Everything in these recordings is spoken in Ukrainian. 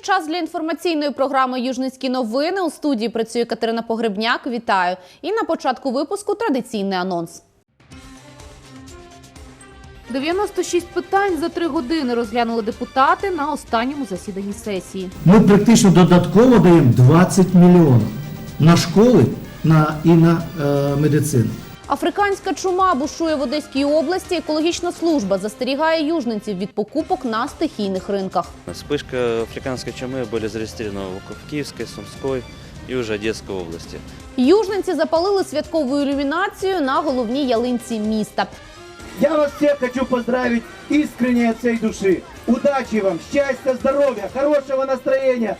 Час для інформаційної програми Южницькі новини. У студії працює Катерина Погребняк. Вітаю. І на початку випуску традиційний анонс. 96 питань за три години розглянули депутати на останньому засіданні сесії. Ми практично додатково даємо 20 мільйонів на школи на, і на е, медицину. Африканська чума бушує в Одеській області. Екологічна служба застерігає южненців від покупок на стихійних ринках. Вспышка африканской чумы были зарегистрированы в Киевской, Сумской и уже Одесской области. Южненці запалили святкову ілюмінацію на головній ялинці міста. Я вас всех хочу поздравить искренне от всей души. Удачи вам, счастья, здоровья, хорошего настроения.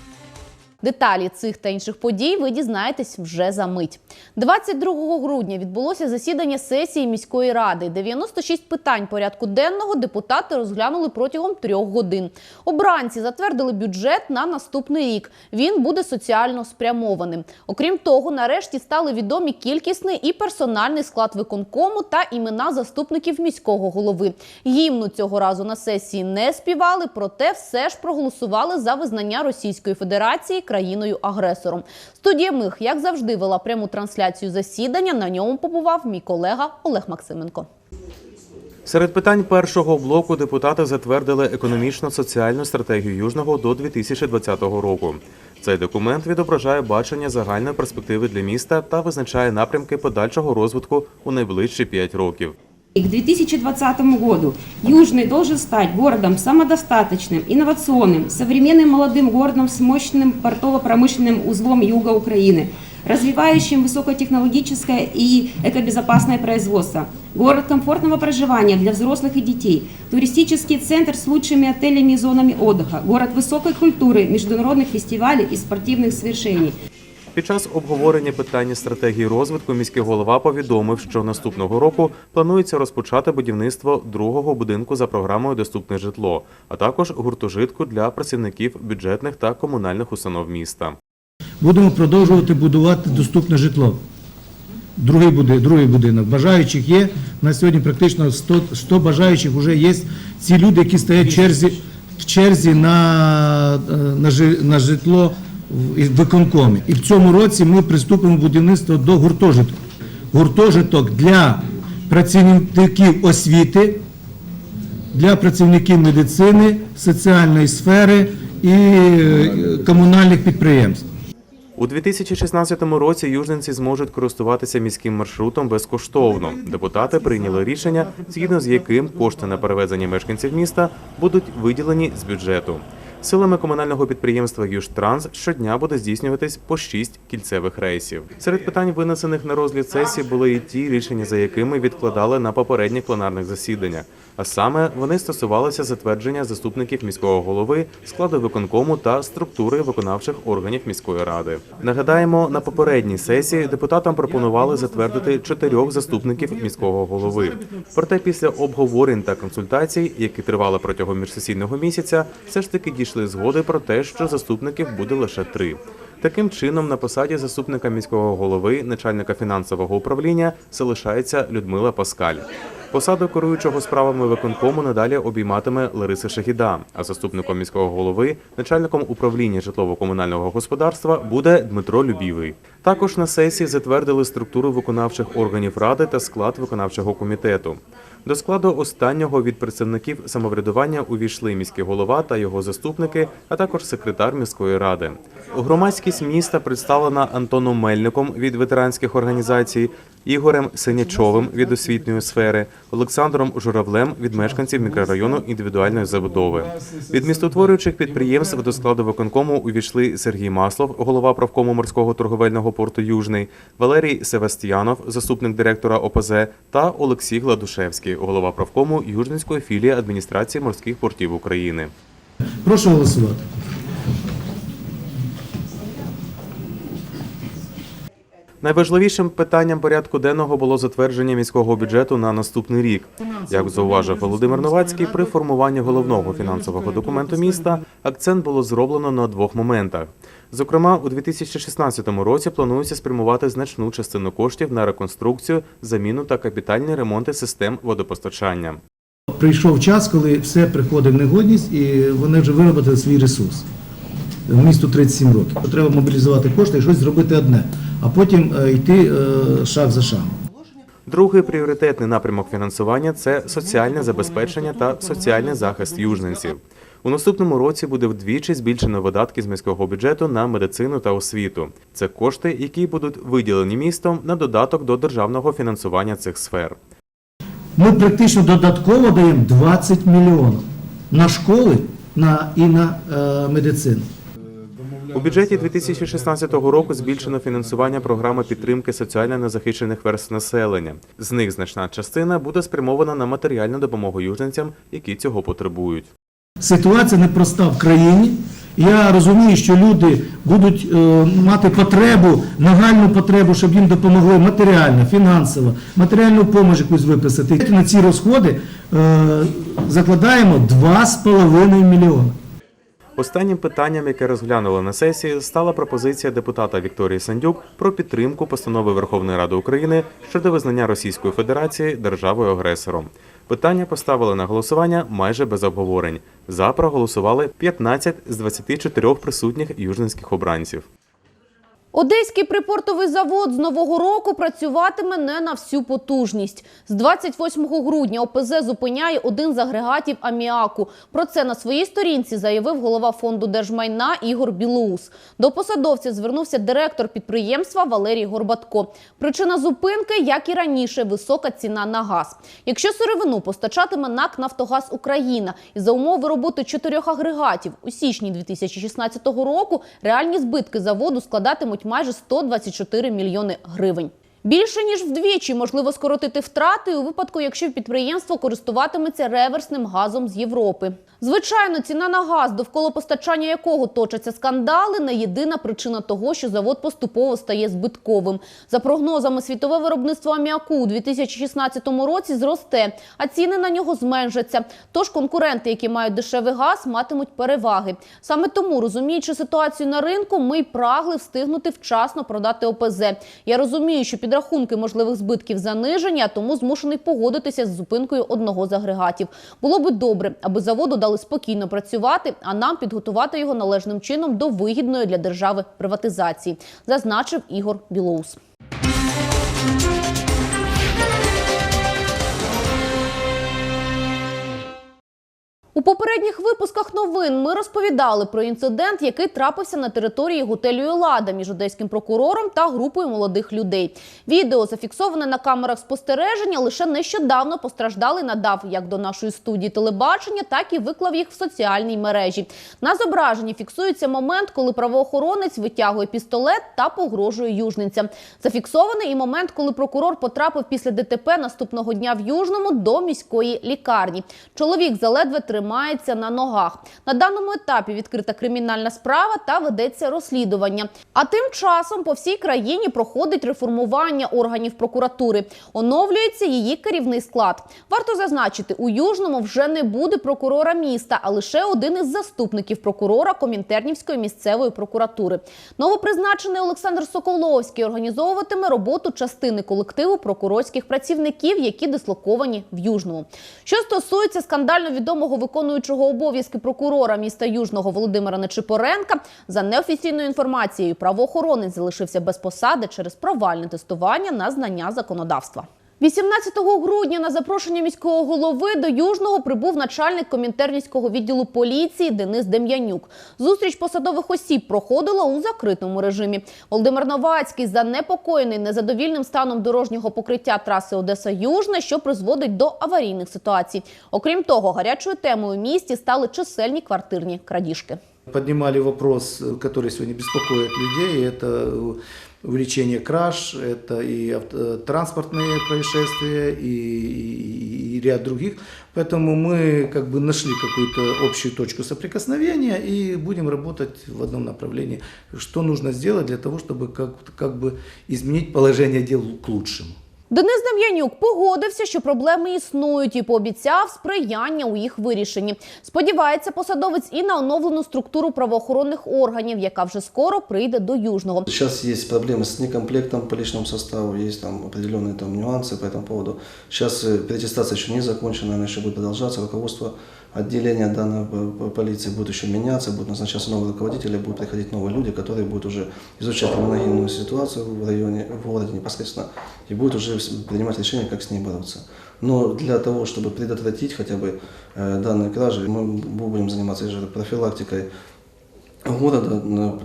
Деталі цих та інших подій ви дізнаєтесь вже за мить. 22 грудня відбулося засідання сесії міської ради. 96 питань порядку денного депутати розглянули протягом трьох годин. Обранці затвердили бюджет на наступний рік. Він буде соціально спрямованим. Окрім того, нарешті стали відомі кількісний і персональний склад виконкому та імена заступників міського голови. Гімну цього разу на сесії не співали, проте все ж проголосували за визнання Російської Федерації країною-агресором. Студія Мих, як завжди, вела пряму трансляцію засідання. На ньому побував мій колега Олег Максименко. Серед питань першого блоку депутати затвердили економічно-соціальну стратегію Южного до 2020 року. Цей документ відображає бачення загальної перспективи для міста та визначає напрямки подальшого розвитку у найближчі 5 років. И к 2020 году Южный должен стать городом самодостаточным, инновационным, современным молодым городом с мощным портово-промышленным узлом юга Украины, развивающим высокотехнологическое и экобезопасное производство, город комфортного проживания для взрослых и детей, туристический центр с лучшими отелями и зонами отдыха, город высокой культуры, международных фестивалей и спортивных свершений. Під час обговорення питання стратегії розвитку міський голова повідомив, що наступного року планується розпочати будівництво другого будинку за програмою Доступне житло, а також гуртожитку для працівників бюджетних та комунальних установ міста. Будемо продовжувати будувати доступне житло. Другий, буди, другий будинок. Бажаючих є. На сьогодні практично 100, 100 бажаючих вже є. Ці люди, які стоять в черзі, в черзі на, е, на житло в виконкомі. І в цьому році ми приступимо будівництво до гуртожитку. Гуртожиток для працівників освіти, для працівників медицини, соціальної сфери і е, комунальних підприємств. У 2016 році южненці зможуть користуватися міським маршрутом безкоштовно. Депутати прийняли рішення, згідно з яким кошти на перевезення мешканців міста будуть виділені з бюджету. Силами комунального підприємства «Южтранс» щодня буде здійснюватись по шість кільцевих рейсів. Серед питань, винесених на розгляд сесії, були і ті рішення, за якими відкладали на попередніх пленарних засіданнях. А саме вони стосувалися затвердження заступників міського голови, складу виконкому та структури виконавчих органів міської ради. Нагадаємо, на попередній сесії депутатам пропонували затвердити чотирьох заступників міського голови. Проте після обговорень та консультацій, які тривали протягом міжсесійного місяця, все ж таки дійшли згоди про те, що заступників буде лише три. Таким чином, на посаді заступника міського голови, начальника фінансового управління, залишається Людмила Паскаль. Посаду керуючого справами виконкому надалі обійматиме Лариса Шахіда, а заступником міського голови, начальником управління житлово-комунального господарства буде Дмитро Любівий. Також на сесії затвердили структуру виконавчих органів ради та склад виконавчого комітету. До складу останнього від представників самоврядування увійшли міський голова та його заступники, а також секретар міської ради. Громадськість міста представлена Антоном Мельником від ветеранських організацій, Ігорем Синячовим від освітньої сфери, Олександром Журавлем від мешканців мікрорайону індивідуальної забудови. Від містотворюючих підприємств до складу виконкому увійшли Сергій Маслов, голова правкому морського торговельного порту Южний, Валерій Севастьянов, заступник директора ОПЗ, та Олексій Гладушевський, голова правкому Южницької філії адміністрації морських портів України. Прошу голосувати. Найважливішим питанням порядку денного було затвердження міського бюджету на наступний рік. Як зауважив Володимир Новацький, при формуванні головного фінансового документу міста акцент було зроблено на двох моментах. Зокрема, у 2016 році планується спрямувати значну частину коштів на реконструкцію, заміну та капітальні ремонти систем водопостачання. Прийшов час, коли все приходить в негодність і вони вже виробили свій ресурс. Місту 37 років. Треба мобілізувати кошти і щось зробити одне, а потім е, йти е, шаг за шагом. Другий пріоритетний напрямок фінансування це соціальне забезпечення та соціальний захист южненців. У наступному році буде вдвічі збільшено видатки з міського бюджету на медицину та освіту. Це кошти, які будуть виділені містом на додаток до державного фінансування цих сфер. Ми практично додатково даємо 20 мільйонів на школи на, і на е, медицину. У бюджеті 2016 року збільшено фінансування програми підтримки соціально незахищених верств населення. З них значна частина буде спрямована на матеріальну допомогу южненцям, які цього потребують. Ситуація непроста в країні. Я розумію, що люди будуть е, мати потребу, нагальну потребу, щоб їм допомогли матеріально, фінансово, матеріальну допомогу якусь виписати. На ці розходи е, закладаємо 2,5 мільйони. Останнім питанням, яке розглянули на сесії, стала пропозиція депутата Вікторії Сандюк про підтримку постанови Верховної Ради України щодо визнання Російської Федерації державою агресором. Питання поставили на голосування майже без обговорень. За проголосували 15 з 24 присутніх южненських обранців. Одеський припортовий завод з нового року працюватиме не на всю потужність. З 28 грудня ОПЗ зупиняє один з агрегатів аміаку. Про це на своїй сторінці заявив голова фонду держмайна Ігор Білоус. До посадовця звернувся директор підприємства Валерій Горбатко. Причина зупинки, як і раніше, висока ціна на газ. Якщо сировину постачатиме НАК «Нафтогаз Україна» і за умови роботи чотирьох агрегатів у січні 2016 року реальні збитки заводу складатимуть майже 124 мільйони гривень. Більше ніж вдвічі можливо скоротити втрати у випадку, якщо підприємство користуватиметься реверсним газом з Європи. Звичайно, ціна на газ, довкола постачання якого точаться скандали, не єдина причина того, що завод поступово стає збитковим. За прогнозами, світове виробництво аміаку у 2016 році зросте, а ціни на нього зменшаться. Тож конкуренти, які мають дешевий газ, матимуть переваги. Саме тому, розуміючи ситуацію на ринку, ми й прагли встигнути вчасно продати ОПЗ. Я розумію, що підрахунки можливих збитків занижені, а тому змушений погодитися з зупинкою одного з агрегатів. Було би добре, аби заводу дали спокійно працювати, а нам підготувати його належним чином до вигідної для держави приватизації, зазначив Ігор Білоус. У попередніх випусках новин ми розповідали про інцидент, який трапився на території готелю «Елада» між одеським прокурором та групою молодих людей. Відео зафіксоване на камерах спостереження лише нещодавно постраждалий надав як до нашої студії телебачення, так і виклав їх в соціальній мережі. На зображенні фіксується момент, коли правоохоронець витягує пістолет та погрожує южницям. Зафіксований і момент, коли прокурор потрапив після ДТП наступного дня в Южному до міської лікарні. Чоловік заледве тримається на ногах. На даному етапі відкрита кримінальна справа та ведеться розслідування. А тим часом по всій країні проходить реформування органів прокуратури. Оновлюється її керівний склад. Варто зазначити, у Южному вже не буде прокурора міста, а лише один із заступників прокурора Комінтернівської місцевої прокуратури. Новопризначений Олександр Соколовський організовуватиме роботу частини колективу прокурорських працівників, які дислоковані в Южному. Що стосується скандально відомого виконуючого обов'язки прокурора міста Южного Володимира Нечипоренка, за неофіційною інформацією, правоохоронець залишився без посади через провальне тестування на знання законодавства. 18 грудня на запрошення міського голови до Южного прибув начальник комінтернівського відділу поліції Денис Дем'янюк. Зустріч посадових осіб проходила у закритому режимі. Володимир Новацький занепокоєний незадовільним станом дорожнього покриття траси Одеса-Южна, що призводить до аварійних ситуацій. Окрім того, гарячою темою в місті стали чисельні квартирні крадіжки. Поднимали вопрос, э, который сегодня беспокоит людей, это э, увеличение краж, это и авто- э, транспортные происшествия, и, и- и ряд других. Поэтому мы как бы нашли какую-то общую точку соприкосновения и будем работать в одном направлении. Что нужно сделать для того, чтобы как, как бы изменить положение дел к лучшему. Денис Дем'янюк погодився, що проблеми існують, і пообіцяв сприяння у їх вирішенні. Сподівається, посадовець і на оновлену структуру правоохоронних органів, яка вже скоро прийде до Южного. Сейчас есть проблемы с некомплектом по личному составу, есть там определенные там нюансы по этому поводу. Сейчас э, переаттестация еще не закончена, она еще будет продолжаться. Руководство отделения данной п- п- полиции будет еще меняться, будут назначаться новые руководители, будут приходить новые люди, которые будут уже изучать криминогенную ситуацию в районе, в городе непосредственно, и будут уже с- принимать решения, как с ней бороться. Но для того, чтобы предотвратить хотя бы э, данные кражи, мы будем заниматься же профилактикой города,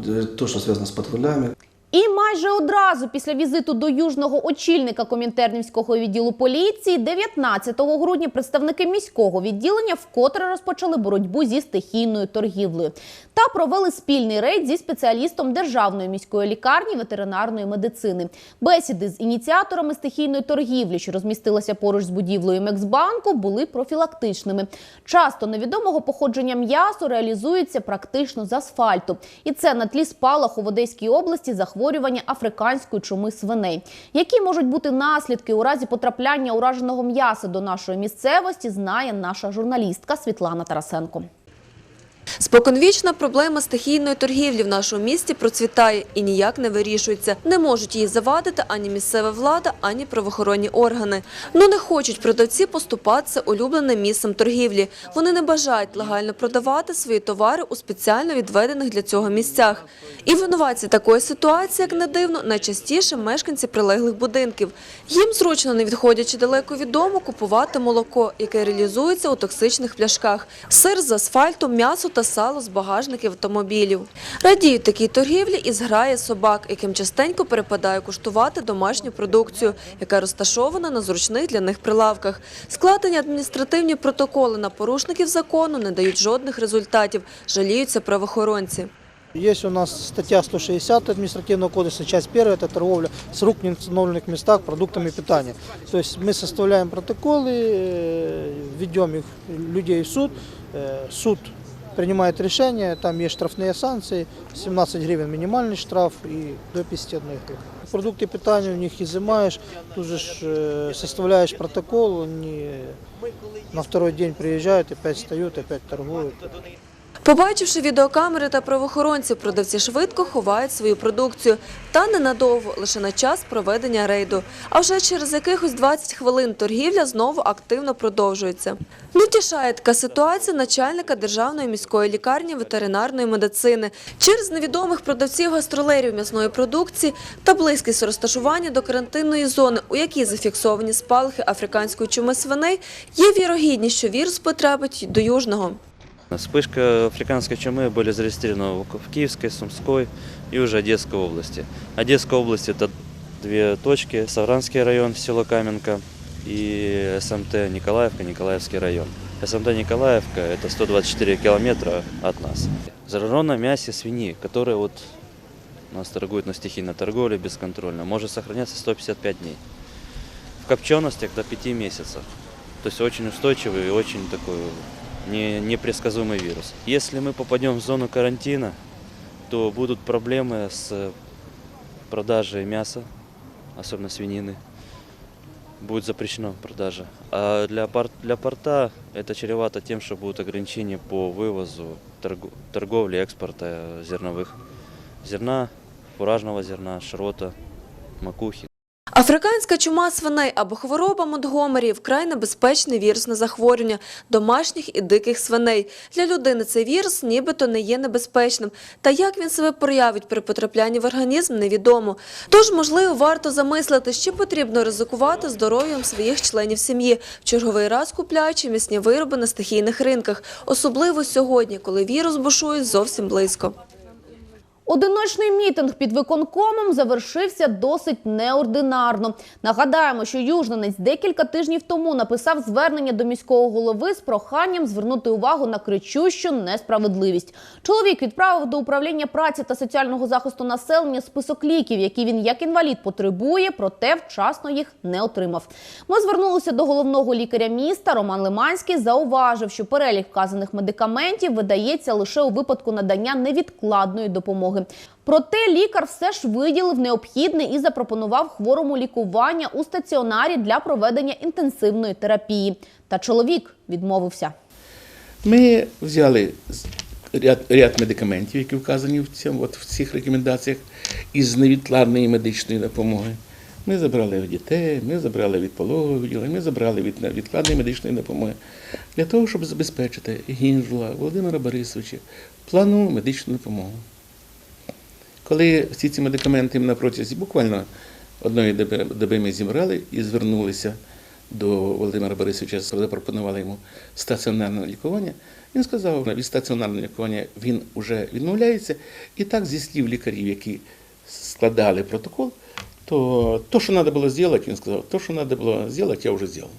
э, то, что связано с патрулями, і майже одразу після візиту до южного очільника Комінтернівського відділу поліції 19 грудня представники міського відділення вкотре розпочали боротьбу зі стихійною торгівлею та провели спільний рейд зі спеціалістом Державної міської лікарні ветеринарної медицини. Бесіди з ініціаторами стихійної торгівлі, що розмістилася поруч з будівлею Мексбанку, були профілактичними. Часто невідомого походження м'ясо реалізується практично з асфальту, і це на тлі спалаху в Одеській області захворювання африканської чуми свиней. Які можуть бути наслідки у разі потрапляння ураженого м'яса до нашої місцевості, знає наша журналістка Світлана Тарасенко. Споконвічна проблема стихійної торгівлі в нашому місті процвітає і ніяк не вирішується. Не можуть її завадити ані місцева влада, ані правоохоронні органи. Ну не хочуть продавці поступатися улюбленим місцем торгівлі. Вони не бажають легально продавати свої товари у спеціально відведених для цього місцях. І винуватці такої ситуації, як не дивно, найчастіше мешканці прилеглих будинків. Їм зручно, не відходячи далеко від дому, купувати молоко, яке реалізується у токсичних пляшках, сир з асфальту, м'ясо та сало з багажників автомобілів. Радіють такій торгівлі і зграє собак, яким частенько перепадає куштувати домашню продукцію, яка розташована на зручних для них прилавках. Складені адміністративні протоколи на порушників закону не дають жодних результатів, жаліються правоохоронці. Есть у нас статья 160 административного кодекса, часть первая, это торговля с рук в неустановленных местах продуктами питания. То есть мы составляем протоколы, э, ведем их людей в суд, э, суд принимает решение, там есть штрафные санкции, 17 гривен минимальный штраф и до 51 гривен. Продукты питания у них изымаешь, тут же ж, э, составляешь протокол, они на второй день приезжают, опять встают, опять торгуют. Побачивши відеокамери та правоохоронців, продавці швидко ховають свою продукцію. Та ненадовго, лише на час проведення рейду. А вже через якихось 20 хвилин торгівля знову активно продовжується. Не тішає така ситуація начальника Державної міської лікарні ветеринарної медицини. Через невідомих продавців гастролерів м'ясної продукції та близькість розташування до карантинної зони, у якій зафіксовані спалахи африканської чуми свиней, є вірогідність, що вірус потрапить до Южного. Вспышка африканской чумы были зарегистрированы в Киевской, Сумской и уже Одесской области. Одесская область это две точки, Савранский район, село Каменка и СМТ Николаевка, Николаевский район. СМТ Николаевка это 124 километра от нас. Зараженном мясе свиньи, которые вот у нас торгуют на стихийной торговле бесконтрольно, может сохраняться 155 дней. В копченостях до 5 месяцев. То есть очень устойчивый и очень такой не, непредсказуемый вирус. Если мы попадем в зону карантина, то будут проблемы с продажей мяса, особенно свинины. Будет запрещено продажа. А для, пор- для порта это чревато тем, что будут ограничения по вывозу, торгу- торговле, экспорта зерновых зерна, фуражного зерна, шрота, макухи. Африканська чума свиней або хвороба Монтгомері – вкрай небезпечне вірусне захворювання домашніх і диких свиней. Для людини цей вірус нібито не є небезпечним. Та як він себе проявить при потраплянні в організм, невідомо. Тож, можливо, варто замислити, чи потрібно ризикувати здоров'ям своїх членів сім'ї, в черговий раз купляючи м'ясні вироби на стихійних ринках. Особливо сьогодні, коли вірус бушує зовсім близько. Одиночний мітинг під виконкомом завершився досить неординарно. Нагадаємо, що южненець декілька тижнів тому написав звернення до міського голови з проханням звернути увагу на кричущу несправедливість. Чоловік відправив до управління праці та соціального захисту населення список ліків, які він як інвалід потребує, проте вчасно їх не отримав. Ми звернулися до головного лікаря міста. Роман Лиманський зауважив, що перелік вказаних медикаментів видається лише у випадку надання невідкладної допомоги допомоги. Проте лікар все ж виділив необхідне і запропонував хворому лікування у стаціонарі для проведення інтенсивної терапії. Та чоловік відмовився. Ми взяли ряд, ряд медикаментів, які вказані в, цьому, от, в цих рекомендаціях, із невідкладної медичної допомоги. Ми забрали від дітей, ми забрали від пологового відділення, ми забрали від невідкладної медичної допомоги для того, щоб забезпечити Гінжула Володимира Борисовича планову медичну допомогу. Коли всі ці медикаменти на протязі буквально одної доби, ми зібрали і звернулися до Володимира Борисовича, запропонували йому стаціонарне лікування, він сказав, що від стаціонарного лікування він вже відмовляється. І так, зі слів лікарів, які складали протокол, то то, що треба було зробити, він сказав, то, що треба було зробити, я вже зробив.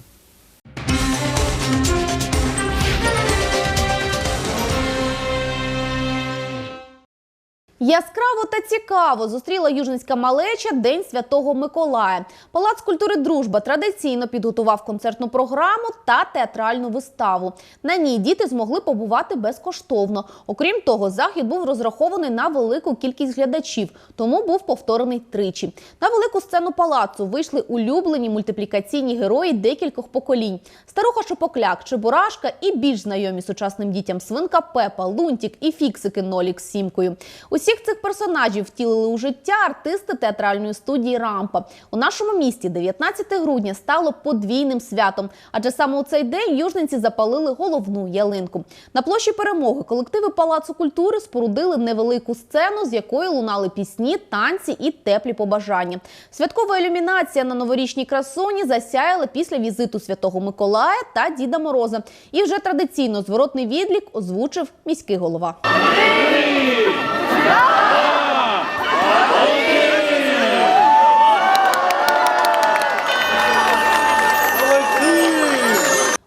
Яскраво та цікаво зустріла южницька малеча День Святого Миколая. Палац культури Дружба традиційно підготував концертну програму та театральну виставу. На ній діти змогли побувати безкоштовно. Окрім того, захід був розрахований на велику кількість глядачів, тому був повторений тричі. На велику сцену палацу вийшли улюблені мультиплікаційні герої декількох поколінь: старуха Шопокляк, Чебурашка і більш знайомі сучасним дітям свинка Пепа, Лунтік і фіксики Нолік з сімкою. Усіх цих персонажів втілили у життя артисти театральної студії Рампа. У нашому місті 19 грудня стало подвійним святом, адже саме у цей день южниці запалили головну ялинку. На площі перемоги колективи Палацу культури спорудили невелику сцену, з якої лунали пісні, танці і теплі побажання. Святкова ілюмінація на новорічній красуні засяяла після візиту Святого Миколая та Діда Мороза. І вже традиційно зворотний відлік озвучив міський голова.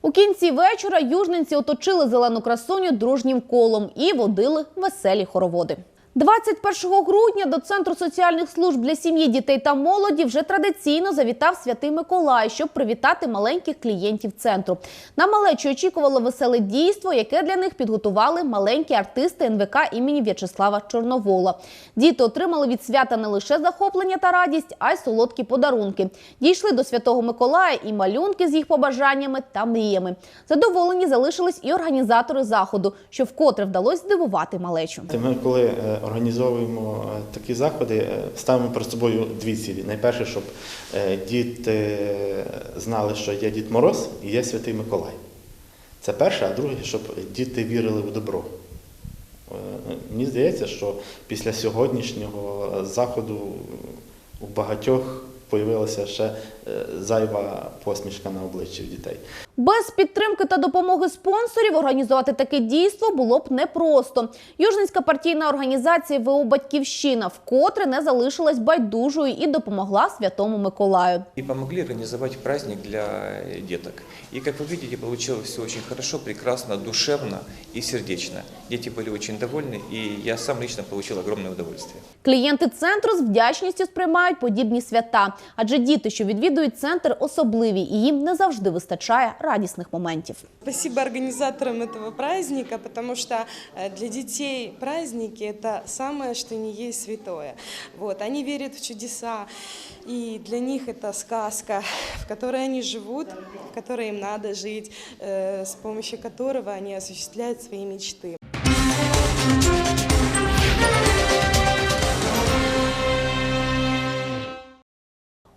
У кінці вечора южненці оточили зелену красуню дружнім колом і водили веселі хороводи. 21 грудня до центру соціальних служб для сім'ї, дітей та молоді вже традиційно завітав святий Миколай, щоб привітати маленьких клієнтів центру. На малечі очікувало веселе дійство, яке для них підготували маленькі артисти НВК імені В'ячеслава Чорновола. Діти отримали від свята не лише захоплення та радість, а й солодкі подарунки. Дійшли до святого Миколая і малюнки з їх побажаннями та мріями. Задоволені залишились і організатори заходу, що вкотре вдалося здивувати малечу. Ми коли е, організовуємо е, такі заходи, е, ставимо перед собою дві цілі. Найперше, щоб е, діти знали, що є Дід Мороз і є Святий Миколай. Це перше, а друге, щоб діти вірили в добро. Мені здається, що після сьогоднішнього заходу у багатьох появилася ще зайва посмішка на обличчі в дітей. Без підтримки та допомоги спонсорів організувати таке дійство було б непросто. Южницька партійна організація ВО «Батьківщина» вкотре не залишилась байдужою і допомогла Святому Миколаю. И помогли организовать праздник для деток. И, как вы видите, получилось все очень хорошо, прекрасно, душевно и сердечно. Дети были очень довольны, и я сам лично получил огромное удовольствие. Клієнти центру з вдячністю сприймають подібні свята, адже діти, що відвідують центр, особливі і їм не завжди вистачає радісних моментів. Спасибо организаторам этого праздника, потому что э, для детей праздники – это самое, что не есть святое. Вот, они верят в чудеса, и для них это сказка, в которой они живут, в которой им надо жить, э, с помощью которого они осуществляют свои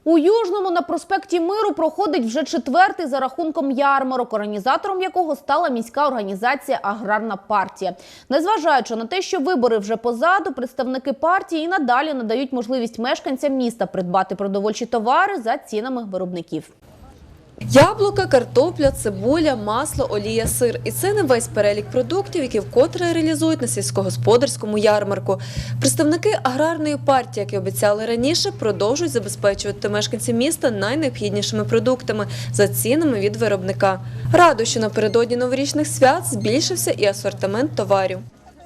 У Южному на проспекті Миру проходить вже четвертий за рахунком ярмарок, організатором якого стала міська організація Аграрна партія. Незважаючи на те, що вибори вже позаду, представники партії і надалі надають можливість мешканцям міста придбати продовольчі товари за цінами виробників. Яблука, картопля, цибуля, масло, олія, сир. І це не весь перелік продуктів, які вкотре реалізують на сільськогосподарському ярмарку. Представники аграрної партії, які обіцяли раніше, продовжують забезпечувати мешканців міста найнеобхіднішими продуктами за цінами від виробника. Радо, що напередодні новорічних свят збільшився і асортимент товарів.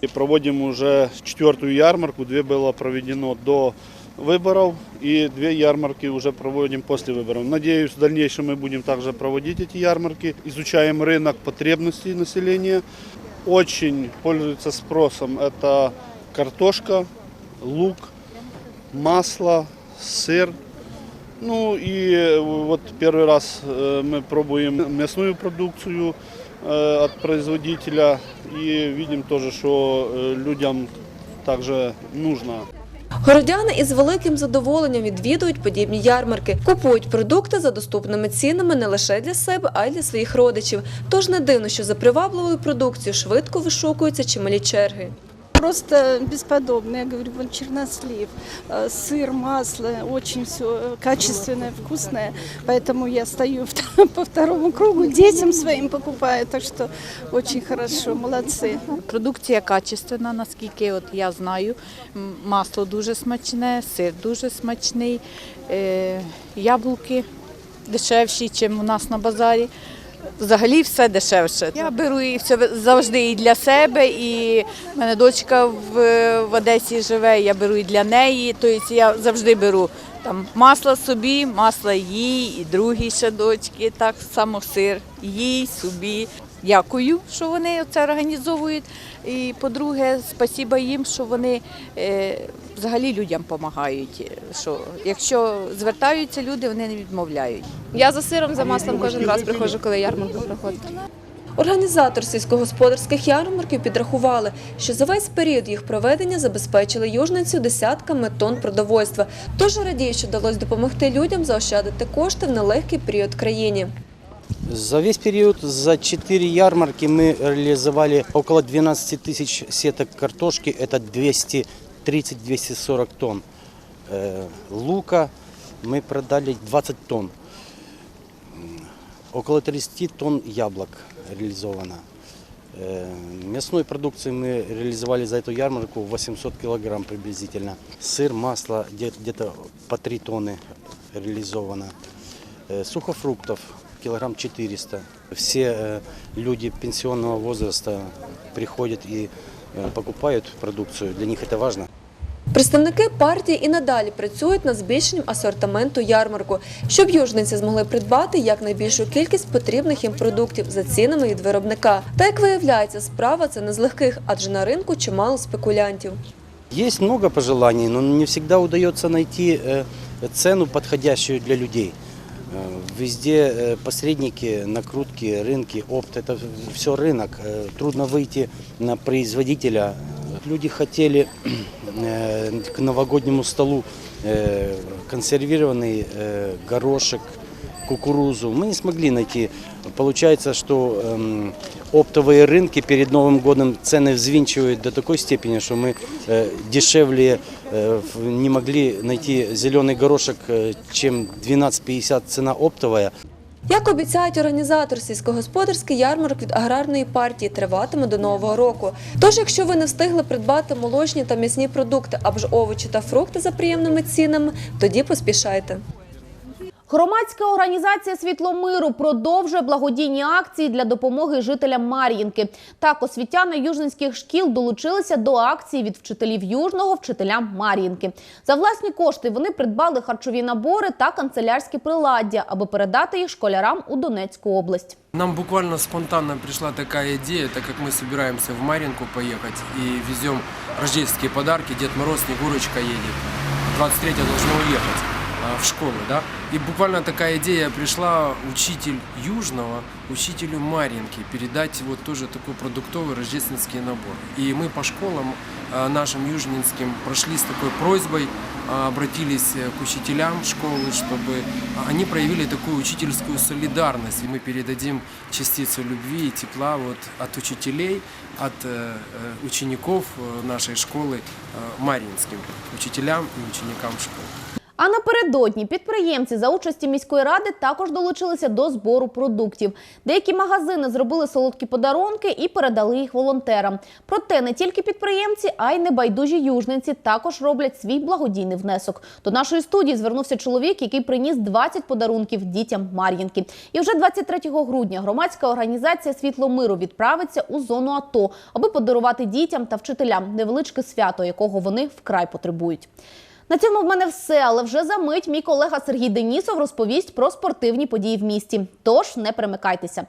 И Проводим уже четвертую ярмарку. Две было проведено до выборов и две ярмарки уже проводим после выборов. Надеюсь, в дальнейшем мы будем также проводить эти ярмарки. Изучаем рынок потребностей населения. Очень пользуется спросом это картошка, лук, масло, сыр. Ну и э, вот первый раз э, мы пробуем мясную продукцию э, от производителя и видим тоже, что э, людям также нужно. Городяни із великим задоволенням відвідують подібні ярмарки, купують продукти за доступними цінами не лише для себе, а й для своїх родичів. Тож не дивно, що за привабливою продукцією швидко вишукуються чималі черги Просто бесподобно. Я говорю, вон чернослив, э, сыр, масло, очень все качественное, вкусное. Поэтому я стою в- по второму кругу, детям своим покупаю. Так что очень хорошо, молодцы. Продукція качественна, наскільки от я знаю. М, Масло дуже смачне, сир дуже смачний, е, яблуки дешевші, ніж у нас на базарі. Взагалі все дешевше. Я беру і все завжди і для себе, і в мене дочка в, в Одесі живе, я беру і для неї. Тобто я завжди беру там масло собі, масло їй, і другій ще дочки, так само сир їй, собі. Дякую, що вони це організовують. І по-друге, спасіба їм, що вони е, взагалі людям допомагають. Що якщо звертаються люди, вони не відмовляють. Я за сиром, за маслом кожен раз приходжу, коли ярмарка проходить. Організатор сільськогосподарських ярмарків підрахували, що за весь період їх проведення забезпечили южницю десятками тонн продовольства. Тож радію, що вдалося допомогти людям заощадити кошти в нелегкий період країні. За весь период, за 4 ярмарки мы реализовали около 12 тысяч сеток картошки, это 230-240 тонн. Э, Лука мы продали 20 тонн. Около 30 тонн яблок реализовано. Э, Мясной продукции мы реализовали за эту ярмарку 800 килограмм приблизительно. Сыр, масло где- где-то по 3 тонны реализовано. Э, Сухофруктов килограмм 400. Все люди пенсионного возраста приходят и покупают продукцию. Для них это важно. Представники партії і надалі працюють над збільшенням асортименту ярмарку, щоб южниці змогли придбати якнайбільшу кількість потрібних їм продуктів за цінами від виробника. Та як виявляється, справа це не з легких, адже на ринку чимало спекулянтів. Есть много пожеланий, но не всегда удается найти э, цену, подходящую для людей. Э, Везде э, посредники, накрутки, рынки, опт, это все рынок. Э, Трудно выйти на производителя. Люди хотели э, к новогоднему столу э, консервированный э, горошек, кукурузу. Мы не смогли найти. Получается, что эм, оптовые рынки перед Новым годом цены взвинчивают до такой степени, что мы э, дешевле э, в- не могли найти зеленый горошек, э, чем 12,50 цена оптовая. Як обіцяють організатор сільськогосподарський ярмарок від аграрної партії триватиме до нового року. Тож, якщо ви не встигли придбати молочні та м'ясні продукти або ж овочі та фрукти за приємними цінами, тоді поспішайте. Громадська організація Світло миру продовжує благодійні акції для допомоги жителям Мар'їнки. Так, освітяни южненських шкіл долучилися до акції від вчителів Южного вчителям Мар'їнки. За власні кошти вони придбали харчові набори та канцелярські приладдя, аби передати їх школярам у Донецьку область. Нам буквально спонтанно пришла такая идея, так как мы собираемся в Маринку поехать и везем рождественские подарки. Дед Мороз, Снегурочка едет. 23 должны уехать в школу, да? И буквально такая идея пришла учитель Южного, учителю Маринки, передать вот тоже такой продуктовый рождественский набор. И мы по школам а, нашим южнинским прошли с такой просьбой, а, обратились э, к учителям школы, чтобы они проявили такую учительскую солидарность, и мы передадим частицу любви и тепла вот от учителей, от э, э, учеников э, нашей школы э, Маринским, учителям и ученикам школы. А напередодні підприємці за участі міської ради також долучилися до збору продуктів. Деякі магазини зробили солодкі подарунки і передали їх волонтерам. Проте не тільки підприємці, а й небайдужі южниці також роблять свій благодійний внесок. До нашої студії звернувся чоловік, який приніс 20 подарунків дітям Мар'їнки. І вже 23 грудня громадська організація Світло миру відправиться у зону АТО, аби подарувати дітям та вчителям невеличке свято, якого вони вкрай потребують. На цьому в мене все, але вже за мить мій колега Сергій Денісов розповість про спортивні події в місті. Тож не перемикайтеся.